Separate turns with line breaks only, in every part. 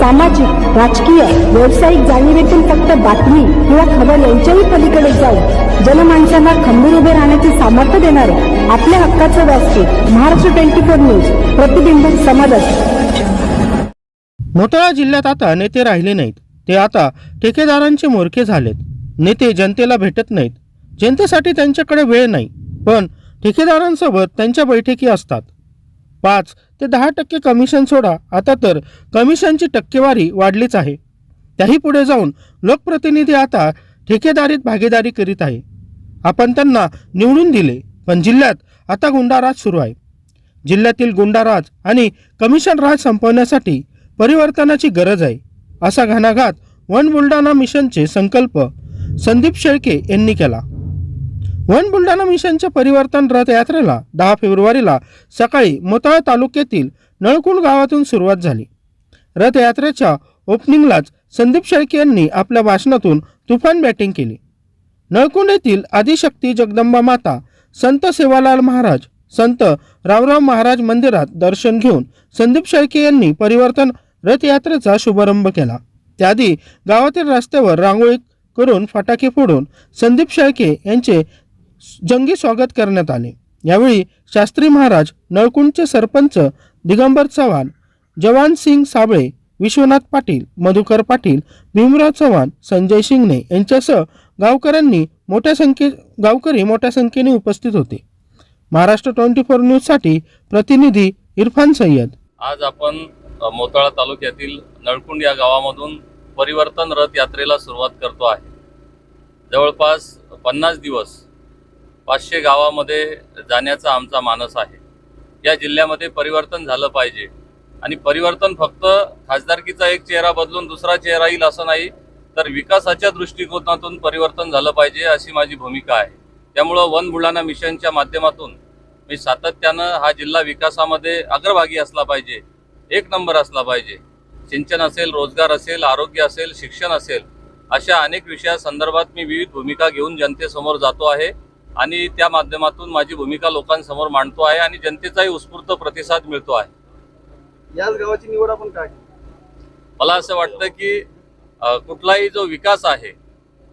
सामाजिक राजकीय व्यावसायिक जाणीवेतून फक्त बातमी किंवा खबर यांच्याही पलीकडे जाऊन जनमानसांना खंबीर उभे राहण्याचे सामर्थ्य देणारे आपल्या हक्काचं व्यासपीठ महाराष्ट्र ट्वेंटी फोर न्यूज प्रतिबिंब समाजाचे
मोताळा जिल्ह्यात आता नेते राहिले नाहीत. ते आता ठेकेदारांचे मोरके झालेत. नेते जनतेला भेटत नाहीत. जनतेसाठी त्यांच्याकडे वेळ नाही. पण ठेकेदारांसोबत त्यांच्या बैठकी असतात. पाच ते दहा टक्के कमिशन सोडा. आता तर कमिशनची टक्केवारी वाढलीच आहे. त्याही पुढे जाऊन लोकप्रतिनिधी आता ठेकेदारीत भागीदारी करीत आहे. आपण त्यांना निवडून दिले पण जिल्ह्यात आता गुंडाराज सुरू आहे. जिल्ह्यातील गुंडाराज आणि कमिशन राज संपवण्यासाठी परिवर्तनाची गरज आहे. असा घणाघात वन बुलढाणा मिशनचे संकल्प संदीप शेळके यांनी केला. वन बुलढाणा मिशनच्या परिवर्तन रथयात्रेला दहा फेब्रुवारीला सकाळी मोताळा तालुक्यातील नळकुंड गावातून सुरुवात झाली. रथयात्रेच्या ओपनिंगलाच संदीप शेळके यांनी आपल्या भाषणातून तुफान बॅटिंग केली. नळकुंड येथील आदिशक्ती जगदंबा माता संत सेवालाल महाराज संत रावराव महाराज मंदिरात दर्शन घेऊन संदीप शेळके यांनी परिवर्तन रथयात्रेचा शुभारंभ केला. त्याआधी गावातील रस्त्यावर रांगोळी करून फटाके फोडून संदीप शेळके यांचे जंगी स्वागत करण्यात आले. यावेळी शास्त्री महाराज नळकुंडचे सरपंच दिगंबर चव्हाण जवान सिंग साबळे विश्वनाथ पाटील मधुकर पाटील भीमराव चव्हाण संजय शिंगणे यांच्यासह गावकऱ्यांनी मोठ्या संख्ये गावकरी मोठ्या संख्येने उपस्थित होते. महाराष्ट्र ट्वेंटी फोर न्यूजसाठी प्रतिनिधी इरफान सय्यद.
आज आपण मोताळा तालुक्यातील नळकुंड या गावामधून परिवर्तन रथ यात्रेला सुरुवात करतो आहे. जवळपास पन्नास दिवस पाचशे गावामध्ये जाण्याचा आमचा मानस आहे. या जिल्ह्यामध्ये परिवर्तन झालं पाहिजे. आणि परिवर्तन फक्त खासदारकीचा एक चेहरा बदलून दुसरा चेहरा येईल असं नाही तर विकासाच्या दृष्टिकोनातून परिवर्तन झालं पाहिजे अशी माझी भूमिका आहे. त्यामुळं वन बुलढाणा मिशनच्या माध्यमातून मी सातत्यानं हा जिल्हा विकासामध्ये अग्रभागी असला पाहिजे एक नंबर असला पाहिजे. सिंचन असेल रोजगार असेल आरोग्य असेल शिक्षण असेल अशा अनेक विषयासंदर्भात मी विविध भूमिका घेऊन जनतेसमोर जातो आहे. आणि त्या माध्यमातून माझी भूमिका लोकांसमोर मांडतो आहे आणि जनतेचाही उत्स्फूर्त प्रतिसाद मिळतो आहे.
याच गावाची निवड आपण काय?
मला असं वाटतं की कुठलाही जो विकास आहे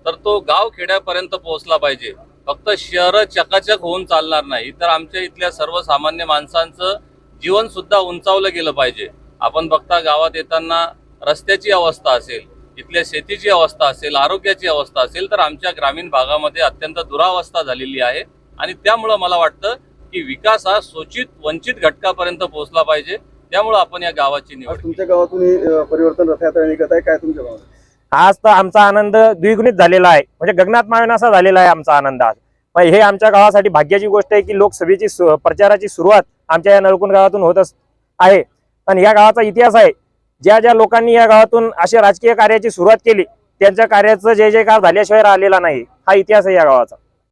तर तो गाव खेड्यापर्यंत पोहोचला पाहिजे. फक्त शहरं चकाचक होऊन चालणार नाही तर आमच्या इथल्या सर्वसामान्य माणसांचं जीवन सुद्धा उंचावलं गेलं पाहिजे. आपण बघता गावात येताना रस्त्याची अवस्था असेल इथल्या शेतीची अवस्था असेल आरोग्याची अवस्था असेल तर आमच्या ग्रामीण भागामध्ये अत्यंत दुरावस्था झालेली आहे. आणि त्यामुळं मला वाटतं की विकास हा शोषित वंचित घटकापर्यंत पोहोचला पाहिजे. त्यामुळं आपण या गावाची निवड.
तुमच्या गावातून ही, परिवर्तन रथयात्रा निघत आहे. काय तुमच्या गावात
आज तर आमचा आनंद द्विगुणित झालेला आहे. म्हणजे गगनात मावेन असा झालेला आहे आमचा आनंद आज. पण हे आमच्या गावासाठी भाग्याची गोष्ट आहे की लोकसभेची प्रचाराची सुरुवात आमच्या या नळकुंड गावातून होत आहे. पण या गावाचा इतिहास आहे. ज्या ज्या लोकांनी या गावातून अशा राजकीय कार्याची सुरुवात केली त्यांच्या कार्याचं जे जे जयकार झाल्याशिवाय राहिलेला नाही. हा इतिहास आहे या गावाचा.